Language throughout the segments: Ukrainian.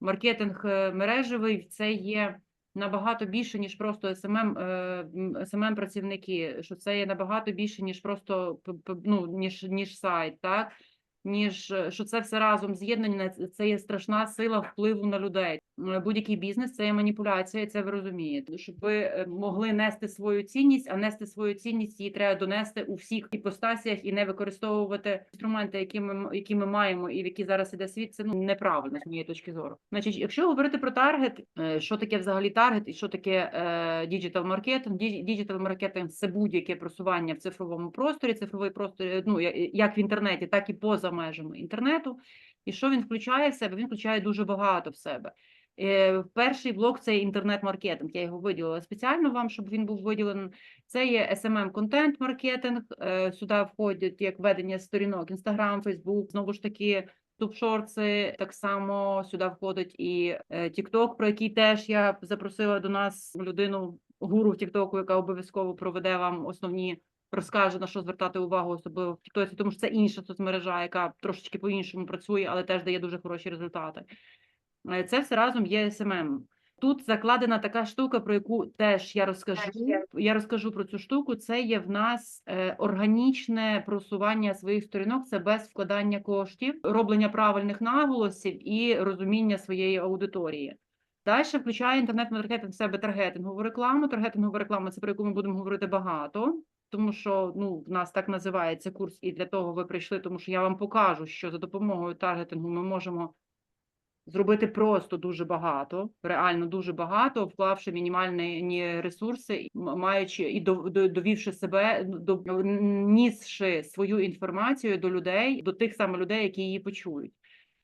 маркетинг е, мережевий це є набагато більше, ніж просто СММ, СММ працівники, що це є набагато більше, ніж просто ну, ніж, ніж сайт, так? Ніж е, що це все разом з'єднання, це- є страшна сила впливу на людей. Будь-який бізнес це є маніпуляція, це ви розумієте. Щоб ви е, могли нести свою цінність, а нести свою цінність її треба донести у всіх іпостасіях і не використовувати інструменти, які ми які ми маємо, і в які зараз іде світ. Це ну неправильно з моєї точки зору. Значить, якщо говорити про таргет, е, що таке взагалі таргет і що таке діджитал маркетинг? Діджитал маркетинг це будь-яке просування в цифровому просторі, цифровий простор, ну як в інтернеті, так і поза межами інтернету. І що він включає в себе? Він включає дуже багато в себе. Е, Перший блок це інтернет-маркетинг. Я його виділила спеціально вам, щоб він був виділений. Це є smm контент маркетинг. Сюди входять як ведення сторінок Instagram, Facebook, знову ж таки. Тубшорти так само сюди входить і е, TikTok, про який теж я запросила до нас людину гуру в TikTok, яка обов'язково проведе вам основні розкаже на що звертати увагу, особливо в TikTok, тому що це інша соцмережа, яка трошечки по-іншому працює, але теж дає дуже хороші результати. Е, Це все разом є SMM. Тут закладена така штука, про яку теж я розкажу. я- Я розкажу про цю штуку. Це є в нас е, органічне просування своїх сторінок, це без вкладання коштів, роблення правильних наголосів і розуміння своєї аудиторії. Далі включає інтернет-маркетинг в себе таргетингову рекламу. Таргетингова реклама це про яку ми будемо говорити багато, тому що ну в нас так називається курс, і для того ви прийшли, тому що я вам покажу, що за допомогою таргетингу ми можемо зробити просто дуже багато, реально дуже багато, вклавши мінімальні ресурси, маючи і довівши себе, до нісши свою інформацію до людей, до тих саме людей, які її почують.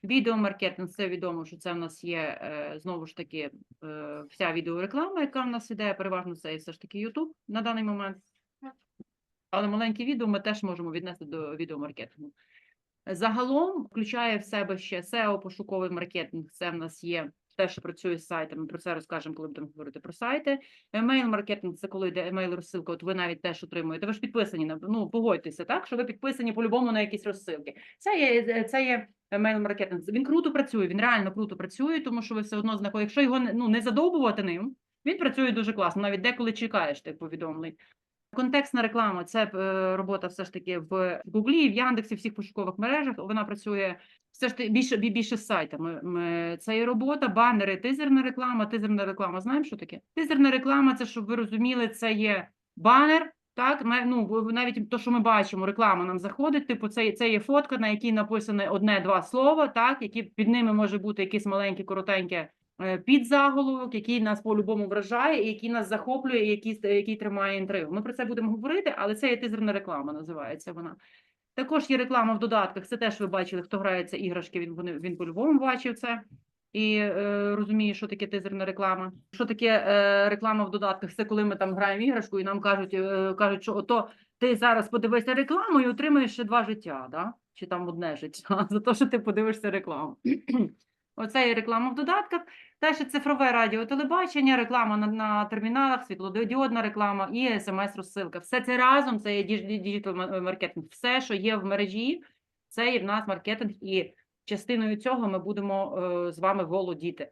Відеомаркетинг це відомо, що це в нас є е, знову ж таки е, вся відеореклама, яка в нас іде, переважно це все ж таки YouTube на даний момент. Але маленькі відео ми теж можемо віднести до відеомаркетингу. Загалом включає в себе ще SEO, пошуковий маркетинг. Це в нас є те, що працює з сайтами. Про це розкажемо, коли будемо говорити про сайти. Емейл маркетинг це коли йде емейл розсилка. От ви навіть теж отримуєте. Ви ж підписані на ну погодьтеся, так що ви підписані по-любому на якісь розсилки. Це є це є емейл маркетинг. Він круто працює. Він реально круто працює, тому що ви все одно знаходите. Якщо його ну не задовбувати ним, він працює дуже класно. Навіть деколи чекаєш тих повідомлень. Контекстна реклама це е, робота все ж таки в Гуглі, в Яндексі, всіх пошукових мережах. Вона працює все ж таки більше більше з сайтами. Це є робота, банери, тизерна реклама. Тизерна реклама. Знаємо, що таке? Тизерна реклама, це щоб ви розуміли, це є банер. Так, ну навіть то, що ми бачимо, реклама нам заходить. Типу, це, це є фотка, на якій написане одне-два слова, так, які під ними може бути якесь маленьке, коротеньке підзаголовок, який нас по-любому вражає, який нас захоплює, який, який тримає інтригу. Ми про це будемо говорити, але це є тизерна реклама, називається вона. Також є реклама в додатках. Це теж ви бачили, хто грається іграшки, він, вони- він по-любому бачив це. І е, розуміє, що таке тизерна реклама. Що таке е, реклама в додатках? Це коли ми там граємо іграшку, і нам кажуть, е, кажуть, що ото ти зараз подивишся рекламу і отримаєш ще два життя, да? чи там одне життя, за те, що ти подивишся рекламу. Оце є реклама в додатках. Далі цифрове радіо, телебачення, реклама на, на терміналах, світлодіодна реклама і смс-розсилка. Все це разом, це є діджитал маркетинг. Все, що є в мережі, це є в нас маркетинг, і частиною цього ми будемо е, з вами володіти.